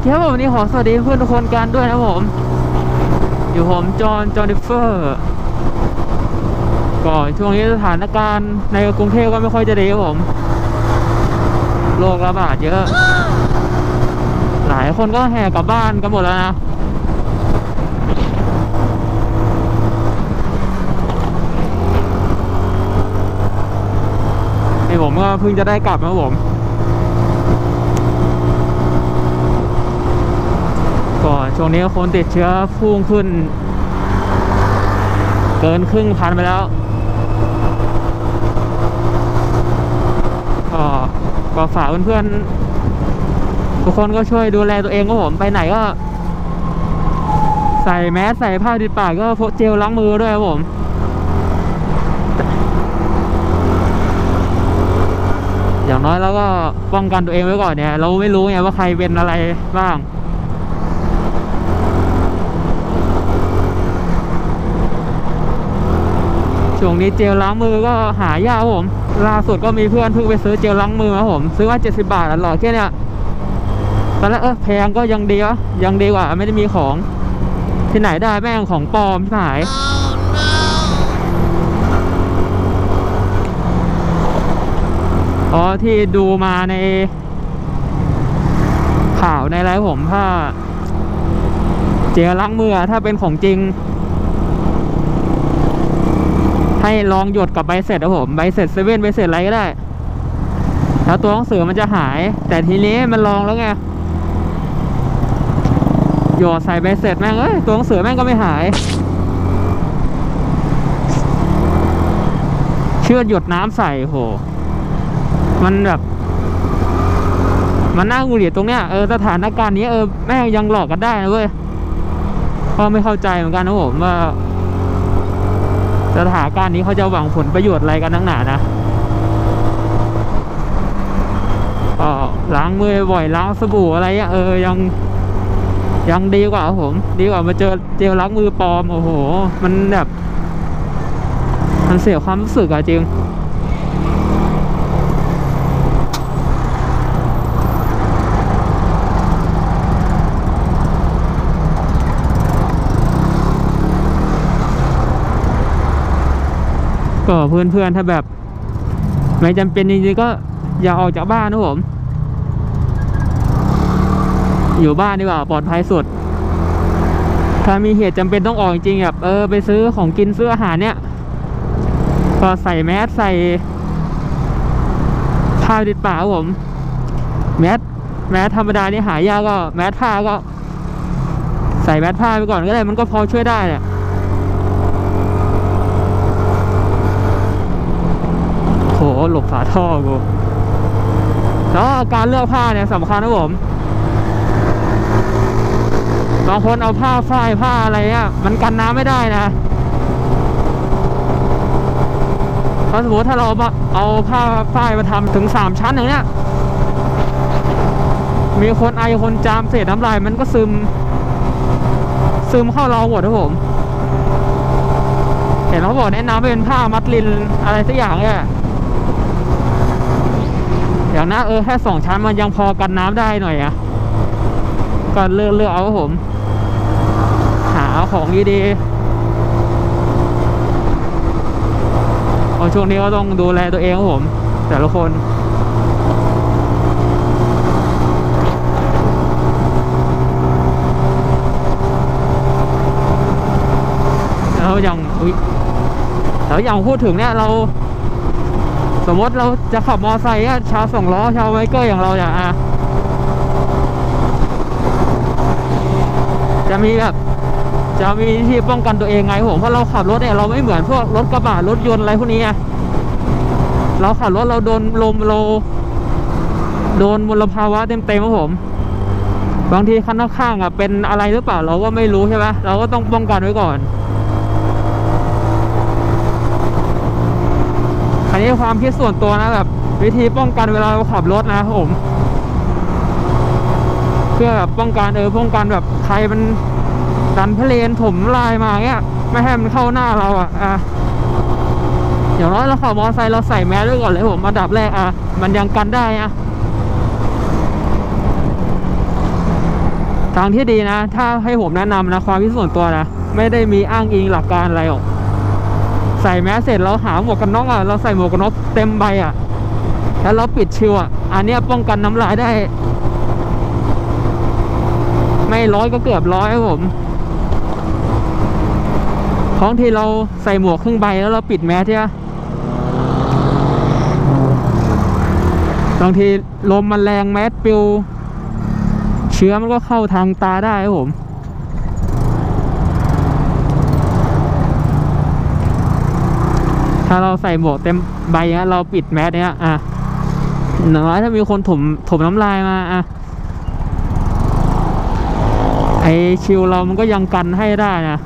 เคครับผมวันนี้ขอสวัสดีเพื่อนทุกคนกันด้วยนะผม อยู่ผมจอห์นจอห์นดิเฟอร์ก่อนช่วงนี้สถานการณ์ในกรุงเทพก็ไม่ค่อยจะดีครับผมโรคระบาดเยอะ หลายคนก็แห่กลับบ้านกันหมดแล้วนะนี่ผมก็เพิ่งจะได้กลับนะผม ก่อน ช่วงนี้คนติดเชื้อพุ่งขึ้น เกินครึ่งพันไปแล้ว ก็ก็ฝากเพื่อนๆทุกคนก็ช่วยดูแลตัวเองก็ผมไปไหนก็ ใส่แมสใส่ผ้าปิดปากก็พกเจลล้างมือด้วยครับผมอย่างน้อยเราก็ป้องกันตัวเองไว้ก่อนเนี่ย เราไม่รู้ไงว่าใครเป็นอะไรบ้าง ช่วงนี้เจลล้างมือก็หายากผม ล่าสุดก็มีเพื่อนเพิ่งไปซื้อเจลล้างมือมาครับผม ซื้อมา70 บาทอะหลอแค่เนี้ยตอนแรกเออแพงก็ยังดีวะยังดีกว่าไม่ได้มีของ ที่ไหนได้แม่งของปลอมที่หาย อ๋อที่ดูมาใน ข่าวในอะไรผมถ้าเจลล้างมือถ้าเป็นของจริง ให้ลองหยดกับใบเสร็จนะผมใบเสร็จเซเว่นใบเสร็จอะไรก็ได้ แล้วตัวหนังสือมันจะหาย แต่ทีนี้มันลองแล้วไงหยดใส่ใบเสร็จแม่งเอ้ยตัวหนังสือแม่งก็ไม่หาย เชื่อหยดน้ำใส่โห มันแบบมันน่าหงุดหงิดตรงเนี้ยเออสถานการณ์นี้เออแม่งยังหลอกกันได้นะเว้ยก็ไม่เข้าใจเหมือนกันนะผมว่า สถานการณ์นี้เขาจะหวังผลประโยชน์อะไรกันนักหนานะก็ล้างมือบ่อยล้างสบู่อะไรอะเออยังยังดีกว่าผม ดีกว่ามาเจอเจลล้างมือปลอมโอ้โห มันแบบ มันเสียความรู้สึกอะจริง ก็เพื่อนๆถ้าแบบ ไม่จำเป็นจริงๆก็อย่าออกจากบ้านนะผม อยู่บ้านดีกว่าปลอดภัยสุด ถ้ามีเหตุจำเป็นต้องออกจริงๆแบบเออไปซื้อของกินซื้ออาหารเนี่ย ก็ใส่แมสใส่ผ้าปิดปากผม แมสแมสธรรมดานี่หายากก็ แมสผ้าก็ ใส่แมสผ้าไปก่อนก็ได้มันก็พอช่วยได้เนี่ย หลบฝาท่อกูแล้วการเลือกผ้าเนี่ยสำคัญนะผมบางคนเอาผ้าฝ้ายผ้าอะไรอะมันกันน้ำไม่ได้นะเพราะสมมติถ้าเราเอาผ้าฝ้ายมาทำถึงสามชั้นอย่างเนี้ยมีคนไอคนจามเศษน้ำลายมันก็ซึม ซึมเข้าเราหมดครับผม เห็นเขาบอกแนะนำเป็นผ้ามัดลินอะไรสักอย่างเนี่ย อย่างนั้นเออแค่สองชั้นมันยังพอกันน้ำได้หน่อยอะก็เลือกเลือกเอาผม หาเอาของดีๆเพราช่วงนี้ก็ต้องดูแลตัวเองครับผม แต่ละคนแล้วอย่างอุ๊ยแล้วอย่างพูดถึงเนี่ยเรา สมมติเราจะขับมอไซค์อะชาวสองล้อชาวไบเกอร์อย่างเราเนี่ยอะจะมีแบบจะมีวิธีป้องกันตัวเองไงผมเพราะเราขับรถเนี่ยเราไม่เหมือนพวกรถกระบะรถยนต์อะไรพวกนี้ไงเราขับรถเราโดนลมเราโดนมลภาวะเต็มๆครับผม บางทีคันข้างๆอะเป็นอะไรหรือเปล่าเราก็ไม่รู้ใช่ไหมเราก็ต้องป้องกันไว้ก่อน นี้ความคิดส่วนตัวนะแบบวิธีป้องกันเวลาเราขับรถนะผม เพื่อแบบป้องกันเออป้องกันแบบใครมันดันเพลนถมลายมาเงี้ยไม่ให้มันเข้าหน้าเราอะอะอย่างน้อยเราขับมอเตอร์ไซค์เราใส่แมสด้วยก่อนเลยผมอันดับแรกอะมันยังกันได้อะทางที่ดีนะ ถ้าให้ผมแนะนำนะความคิดส่วนตัวนะ ไม่ได้มีอ้างอิงหลักการอะไรหรอก ใส่แมสเสร็จเราหาหมวกกันน็อกอะเราใส่หมวกกันน็อกเต็มใบอะแล้วเราปิดชิวอะอันนี้ป้องกันน้ำลายได้ ไม่ร้อยก็เกือบร้อยครับผมของที่เราใส่หมวกครึ่งใบแล้วเราปิดแมสใช่ไหมบางทีลมมันแรงแมสปิว เชื้อมันก็เข้าทางตาได้ครับผม ถ้าเราใส่หมวกเต็มใบเนี้ยเราปิดแมสเนี้ยอะน้อยถ้ามีคนถมถมน้ำลายมาอะไอชิวเรามันก็ยังกันให้ได้นะ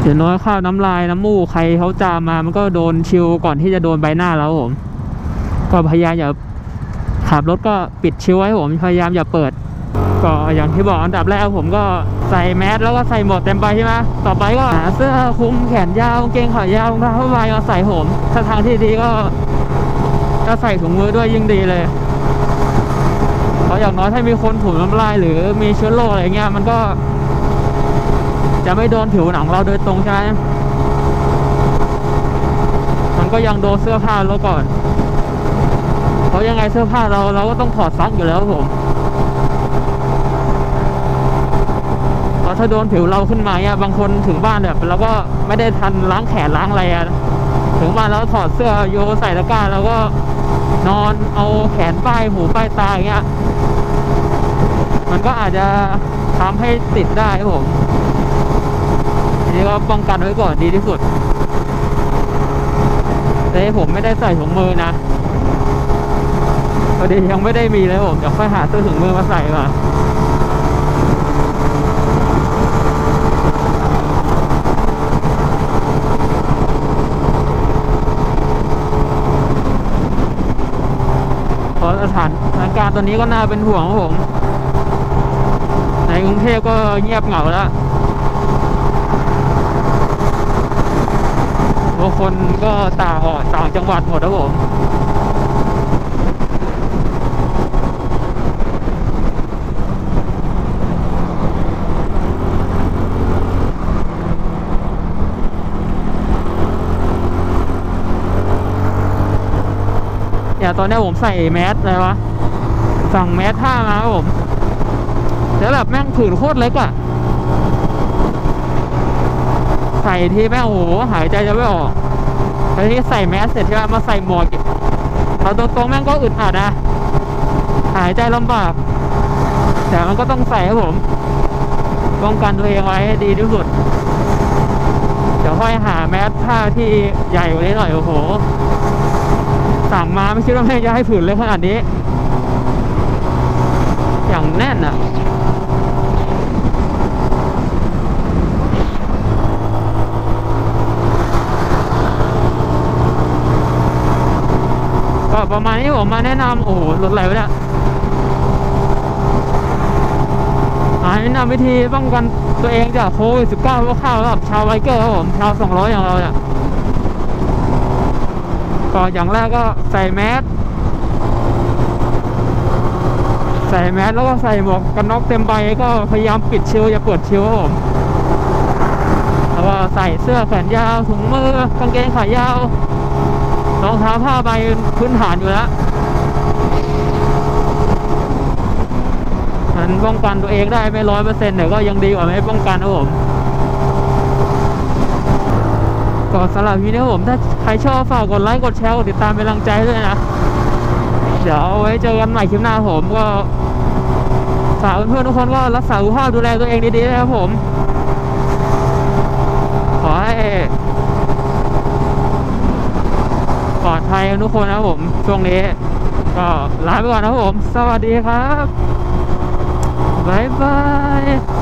เดี๋ยวน้อยข้าวน้ำลายน้ำมูกใครเขาจามมา มันก็โดนชิวก่อนที่จะโดนใบหน้าแล้วผม ก็พยายามอย่าขับรถก็ปิดชิวไว้ผม พยายามอย่าเปิด ก็อย่างที่บอกอันดับแรกผมก็ใส่แมสแล้วก็ใส่หมวกเต็มใบใช่ไหมต่อไปก็หาเสื้อคลุมแขนยาวกางเกงขายาวรองเท้าผ้าใบมาใส่ผมถ้าทางที่ดีก็ก็ใส่ถุงมือด้วยยิ่งดีเลยเพราะอย่างน้อยถ้ามีคนถูน้ำลายหรือมีเชื้อโรคอะไรเงี้ยมันก็ จะไม่โดนผิวหนังเราโดยตรงใช่ไหมมันก็ยังโดนเสื้อผ้าเราก่อน เพราะยังไงเสื้อผ้าเราเราก็ต้องถอดซักอยู่แล้วผม เพราะ ถ้าโดนผิวเราขึ้นมาเนี่ยบางคนถึงบ้านแบบเราก็ไม่ได้ทันล้างแขนล้างอะไรอะถึงบ้านแล้วถอดเสื้อโยใส่ตะกร้าแล้วก็นอนเอาแขนป้ายหูป้ายตาอย่างเงี้ย มันก็อาจจะทำให้ติดได้ครับผมอันนี้ก็ป้องกันไว้ก่อนดีที่สุด แต่ผมไม่ได้ใส่ถุงมือนะพอดียังไม่ได้มีเลยผมเดี๋ยวค่อยหาซื้อถุงมือมาใส่ก่อนเพรา สถานการณ์ตอนนี้ก็น่าเป็นห่วงครับผม ในกรุงเทพก็เงียบเหงาแล้วบางคนก็ต่างออกต่างจังหวัดหมดครับผม เนี่ตอนนี้ผมใส่แมสเลยวะสั่งแมสผ้ามาครับผมแล้วแบบแม่งผื่นโคตรเล็กอะใส่ที่แม่งโอ้โหหายใจจะไม่ออกแล้วที่ใส่แมสเสร็จใช่ไหมมาใส่หมวกอีกเอาตรงๆแม่งก็อึดอัดนะหายใจลำบาก แต่มันก็ต้องใส่ครับผมป้องกันตัวเองไว้ให้ดีที่สุด เดี๋ยวค่อยหาแมสผ้าที่ใหญ่กว่านี้หน่อยโอ้โห สั่งมาไม่คิดว่าแม่จะให้ผืนเล็กขนาดนี้ อย่างแน่นอะก็ประมาณนี้ผมมาแนะนำโอ้โหรถอะไรวะเนี่ยอ่าแนะนำวิธีป้องกันตัวเองจากโควิด19คร่าวๆสำหรับชาวไบเกอร์ครับผม ชาว200อย่างเราเนี่ย ก็อย่างแรกก็ใส่แมสใส่แมสแล้วก็ใส่หมวกกันน็อกเต็มใบก็พยายามปิดชิวอย่าเปิดชิวผมแล้วก็ใส่เสื้อแขนยาวถุงมือกางเกงขายาวรองเท้าผ้าใบพื้นฐานอยู่แล้วมันป้องกันตัวเองได้ไม่ร้อยเปอร์เซ็นต์แต่ก็ยังดีกว่าไม่ป้องกันครับผม ก็สำหรับวิดีโอผม ถ้าใครชอบฝากกดไลค์ กดแชร์ กดติดตามเป็นกำลังใจด้วยนะ เดี๋ยวเอาไว้เจอกันใหม่คลิปหน้าผมก็ฝากเพื่อนๆทุกคนก็รักษาสุขภาพดูแลตัวเองดีๆนะครับผม ขอให้ปลอดภัยทุกคนนะครับผม ช่วงนี้ ก็ลาไปก่อนนะครับผม สวัสดีครับ บ๊ายบาย